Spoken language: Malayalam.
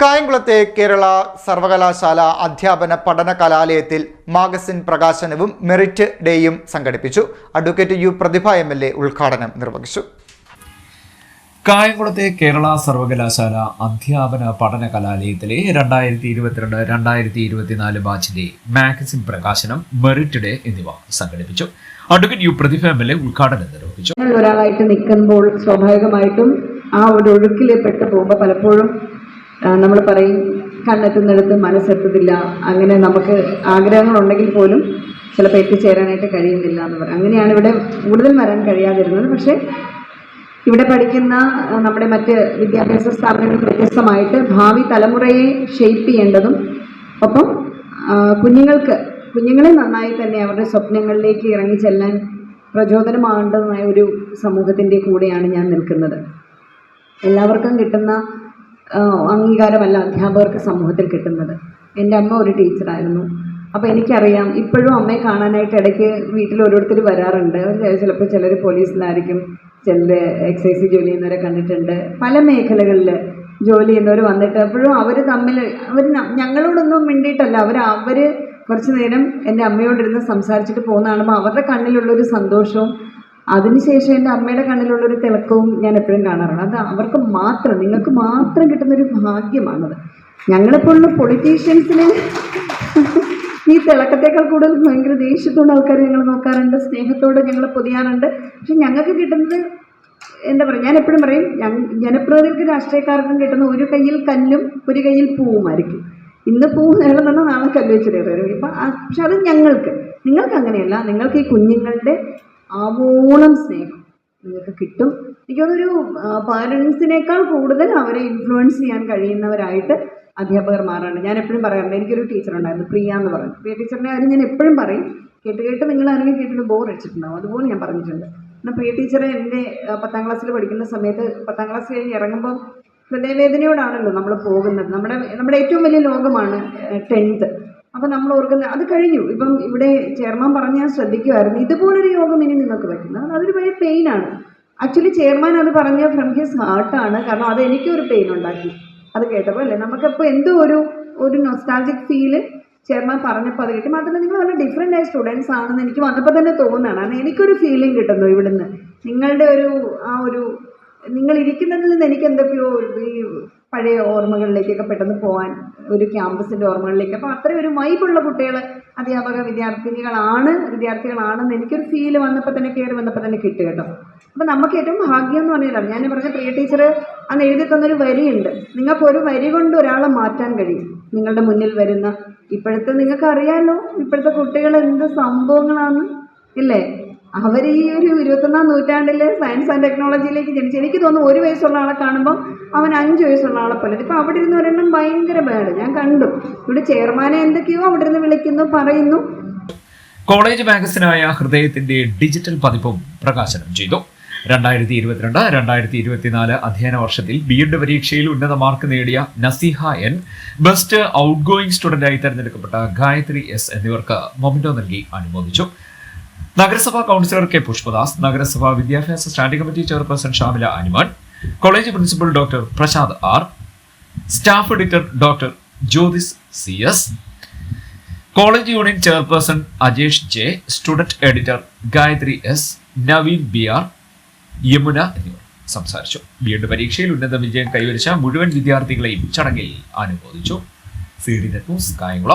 കായംകുളത്തെ കേരള സർവകലാശാല അധ്യാപന പഠന കലാലയത്തിൽ മാഗസിൻ പ്രകാശനവും മെറിറ്റ് ഡേയും സംഘടിപ്പിച്ചു. Advocate U Prathibha M L A ഉദ്ഘാടനം നിർവഹിച്ചു. കായംകുളത്തെ കേരള സർവകലാശാല അധ്യാപന പഠന കലാലയത്തിലെ രണ്ടായിരത്തി ഇരുപത്തിരണ്ട് രണ്ടായിരത്തി ഇരുപത്തിനാല് ബാച്ചിന്റെ മാഗസിൻ പ്രകാശനം മെറിറ്റ് ഡേ എന്നിവ സംഘടിപ്പിച്ചു. Advocate U Prathibha M L A ഉദ്ഘാടനം നിർവഹിച്ചു. ഒരാളായിട്ട് നിൽക്കുമ്പോൾ സ്വാഭാവികമായിട്ടും ആ ഒരു ഒഴുക്കിൽ പെട്ട് പോകുമ്പോൾ പലപ്പോഴും നമ്മൾ പറയും കണ്ണെത്തുന്നിടത്ത് മനസ്സെത്തത്തില്ല അങ്ങനെ നമുക്ക് ആഗ്രഹങ്ങളുണ്ടെങ്കിൽ പോലും ചിലപ്പോൾ എത്തിച്ചേരാനായിട്ട് കഴിയുന്നില്ല എന്ന് പറയും. അങ്ങനെയാണ് ഇവിടെ കൂടുതൽ വരാൻ കഴിയാതിരുന്നത്. പക്ഷേ ഇവിടെ പഠിക്കുന്ന നമ്മുടെ മറ്റ് വിദ്യാഭ്യാസ സ്ഥാപനങ്ങൾക്ക് വ്യത്യസ്തമായിട്ട് ഭാവി തലമുറയെ ഷെയ്പ്പ് ചെയ്യേണ്ടതും ഒപ്പം കുഞ്ഞുങ്ങൾക്ക് കുഞ്ഞുങ്ങളെ നന്നായി തന്നെ അവരുടെ സ്വപ്നങ്ങളിലേക്ക് ഇറങ്ങി ചെല്ലാൻ പ്രചോദനമാകേണ്ടതുമായ ഒരു സമൂഹത്തിന്റെ കൂടെയാണ് ഞാൻ നിൽക്കുന്നത്. എല്ലാവർക്കും കിട്ടുന്ന അംഗീകാരമല്ല അധ്യാപകർക്ക് സമൂഹത്തിൽ കിട്ടുന്നത്. എന്റെ അമ്മ ഒരു ടീച്ചറായിരുന്നു. അപ്പോൾ എനിക്കറിയാം ഇപ്പോഴും അമ്മയെ കാണാനായിട്ട് ഇടയ്ക്ക് വീട്ടിൽ ഓരോരുത്തർ വരാറുണ്ട്. ചിലപ്പോൾ ചിലർ പോലീസിലായിരിക്കും ചിലർ എക്സൈസ് ജോലി ചെയ്യുന്നവരെ കണ്ടിട്ടുണ്ട്. പല മേഖലകളിൽ ജോലി ചെയ്യുന്നവർ വന്നിട്ട് എപ്പോഴും അവർ തമ്മിൽ അവർ ഞങ്ങളോടൊന്നും മിണ്ടിയിട്ടല്ല. അവർ അവർ കുറച്ച് നേരം എന്റെ അമ്മയോടിരുന്ന് സംസാരിച്ചിട്ട് പോകുന്ന കാണുമ്പോൾ അവരുടെ കണ്ണിലുള്ളൊരു സന്തോഷവും അതിനുശേഷം എന്റെ അമ്മയുടെ കണ്ണിലുള്ളൊരു തിളക്കവും ഞാൻ എപ്പോഴും കാണാറുണ്ട്. അത് അവർക്ക് മാത്രം നിങ്ങൾക്ക് മാത്രം കിട്ടുന്നൊരു ഭാഗ്യമാണത് ഞങ്ങളെപ്പോലുള്ള പൊളിറ്റീഷ്യൻസിന് ഈ തിളക്കത്തേക്കാൾ കൂടുതൽ ഭയങ്കര ദേഷ്യത്തോടെ ആൾക്കാർ ഞങ്ങൾ നോക്കാറുണ്ട് സ്നേഹത്തോടെ ഞങ്ങൾ പൊതിയാറുണ്ട്. പക്ഷെ ഞങ്ങൾക്ക് കിട്ടുന്നത് എന്താ പറയുക ഞാൻ എപ്പോഴും പറയും ജനപ്രതിനിധികൾക്ക് രാഷ്ട്രീയക്കാർക്കും കിട്ടുന്ന ഒരു കയ്യിൽ കല്ലും ഒരു കയ്യിൽ പൂവുമായിരിക്കും. ഇന്ന് പൂ നേരം തന്നെ നാളെ കല്ല് വെച്ചിട്ട് ഇപ്പം പക്ഷെ അത് ഞങ്ങൾക്ക്. നിങ്ങൾക്ക് അങ്ങനെയല്ല നിങ്ങൾക്ക് ഈ കുഞ്ഞുങ്ങളുടെ ആവോളം സ്നേഹം നിങ്ങൾക്ക് കിട്ടും. എനിക്കതൊരു പാരൻസിനേക്കാൾ കൂടുതൽ അവരെ ഇൻഫ്ലുവൻസ് ചെയ്യാൻ കഴിയുന്നവരായിട്ട് അധ്യാപകർ മാറാറുണ്ട്. ഞാൻ എപ്പോഴും പറയാറുണ്ട് എനിക്കൊരു ടീച്ചർ ഉണ്ടായിരുന്നു പ്രിയ എന്ന് പറയും പ്രിയ ടീച്ചറിന്റെ കാര്യം ഞാൻ എപ്പോഴും പറയും. കേട്ട് കേട്ട് നിങ്ങൾ ആരെങ്കിലും കേട്ടിട്ട് ബോർ അടിച്ചിട്ടുണ്ടാവും. അതുപോലെ ഞാൻ പറഞ്ഞിട്ടുണ്ട്. എന്നാൽ പ്രിയ ടീച്ചറെ എന്റെ പത്താം ക്ലാസ്സിൽ പഠിക്കുന്ന സമയത്ത് പത്താം ക്ലാസ് കഴിഞ്ഞ് ഇറങ്ങുമ്പോൾ ഹൃദയവേദനയോടാണല്ലോ നമ്മൾ പോകുന്നത്. നമ്മുടെ നമ്മുടെ ഏറ്റവും വലിയ ലോകമാണ് ടെൻത്ത് അപ്പോൾ നമ്മൾ ഓർക്കുന്ന അത് കഴിഞ്ഞു. ഇപ്പം ഇവിടെ ചെയർമാൻ പറഞ്ഞ് ഞാൻ ശ്രദ്ധിക്കുമായിരുന്നു ഇതുപോലൊരു യോഗം ഇനി നിങ്ങൾക്ക് പറ്റുന്നത്. അതൊരു വലിയ പെയിനാണ് ആക്ച്വലി ചെയർമാൻ അത് പറഞ്ഞ ഫ്രം ഹിസ് ഹാർട്ടാണ് കാരണം അത് എനിക്കൊരു പെയിൻ ഉണ്ടാക്കി. അത് കേട്ടപ്പോൾ അല്ലേ? നമുക്കിപ്പോൾ എന്തോ ഒരു ഒരു നൊസ്റ്റാൾജിക് ഫീൽ ചെയർമാൻ പറഞ്ഞപ്പോൾ അത് കിട്ടി മാത്രമല്ല നിങ്ങൾ നല്ല ഡിഫറെന്റ് ആയ സ്റ്റുഡൻസ് ആണെന്ന് എനിക്ക് വന്നപ്പോൾ തന്നെ തോന്നുകയാണ് കാരണം എനിക്കൊരു ഫീലിംഗ് കിട്ടുന്നു ഇവിടുന്ന്. നിങ്ങളുടെ ഒരു ആ ഒരു നിങ്ങൾ ഇരിക്കുന്നതിൽ നിന്ന് എനിക്ക് എന്തൊക്കെയോ ഈ പഴയ ഓർമ്മകളിലേക്കൊക്കെ പെട്ടെന്ന് പോകാൻ ഒരു ക്യാമ്പസിന്റെ ഓർമ്മകളിലേക്ക്. അപ്പോൾ അത്രയും ഒരു വൈബുള്ള കുട്ടികൾ അധ്യാപക വിദ്യാർത്ഥിനികളാണ് വിദ്യാർത്ഥികളാണെന്ന് എനിക്കൊരു ഫീൽ വന്നപ്പോൾ തന്നെ കയറി വന്നപ്പോൾ തന്നെ കിട്ടി കേട്ടോ. അപ്പോൾ നമുക്ക് ഏറ്റവും ഭാഗ്യം എന്ന് പറഞ്ഞതാണ് ഞാൻ പറഞ്ഞ പ്രിയ ടീച്ചർ അന്ന് എഴുതി തന്നൊരു വരിയുണ്ട്. നിങ്ങൾക്ക് ഒരു വരി കൊണ്ട് ഒരാളെ മാറ്റാൻ കഴിയും. നിങ്ങളുടെ മുന്നിൽ വരുന്ന ഇപ്പോഴത്തെ നിങ്ങൾക്ക് അറിയാലോ ഇപ്പോഴത്തെ കുട്ടികൾ എന്ത് സംഭവങ്ങളാണ് ഇല്ലേ? അവർ ഈ ഒരു ഇരുപത്തൊന്നാം നൂറ്റാണ്ടിൽ സയൻസ് ആൻഡ് ടെക്നോളജിയിലേക്ക് ജനിച്ചു എനിക്ക് തോന്നുന്നു ഒരു വയസ്സുള്ള ആളെ കാണുമ്പം അവൻ അഞ്ച് വയസ്സുള്ള ആളെ പോലെ. ഇപ്പം അവിടെ ഇരുന്ന് ഒരെണ്ണം ഭയങ്കര ബാഡ് ഞാൻ കണ്ടു. ഇവിടെ ചെയർമാനെ എന്തൊക്കെയോ അവിടെ ഇരുന്ന് വിളിക്കുന്നു പറയുന്നു. കോളേജ് മാഗസിനായ ഹൃദയത്തിന്റെ ഡിജിറ്റൽ പതിപ്പും പ്രകാശനം ചെയ്തു. രണ്ടായിരത്തി ഇരുപത്തിരണ്ട് രണ്ടായിരത്തി ഇരുപത്തിനാല് അധ്യയന വർഷത്തിൽ ബി എഡ് പരീക്ഷയിൽ ഉന്നത മാർക്ക് നേടിയ Naseeha N best out going സ്റ്റുഡന്റായി തെരഞ്ഞെടുക്കപ്പെട്ട ഗായത്രി എസ് എന്നിവർക്ക് മൊമെന്റോ നൽകി അനുമോദിച്ചു. നഗരസഭാ കൗൺസിലർ കെ പുഷ്പദാസ് നഗരസഭാ വിദ്യാഭ്യാസ standing committee chairperson Shamila അനിമാൻ college principal doctor Prasad R staff editor doctor Jyothis C S college union chairperson Ajesh J student editor Gayathri S Naveen B R Yamuna എന്നിവർ സംസാരിച്ചു. വീണ്ടും പരീക്ഷയിൽ ഉന്നത വിജയം കൈവരിച്ച മുഴുവൻ വിദ്യാർത്ഥികളെയും ചടങ്ങിൽ അനുമോദിച്ചു. C D net news Kayamkulam.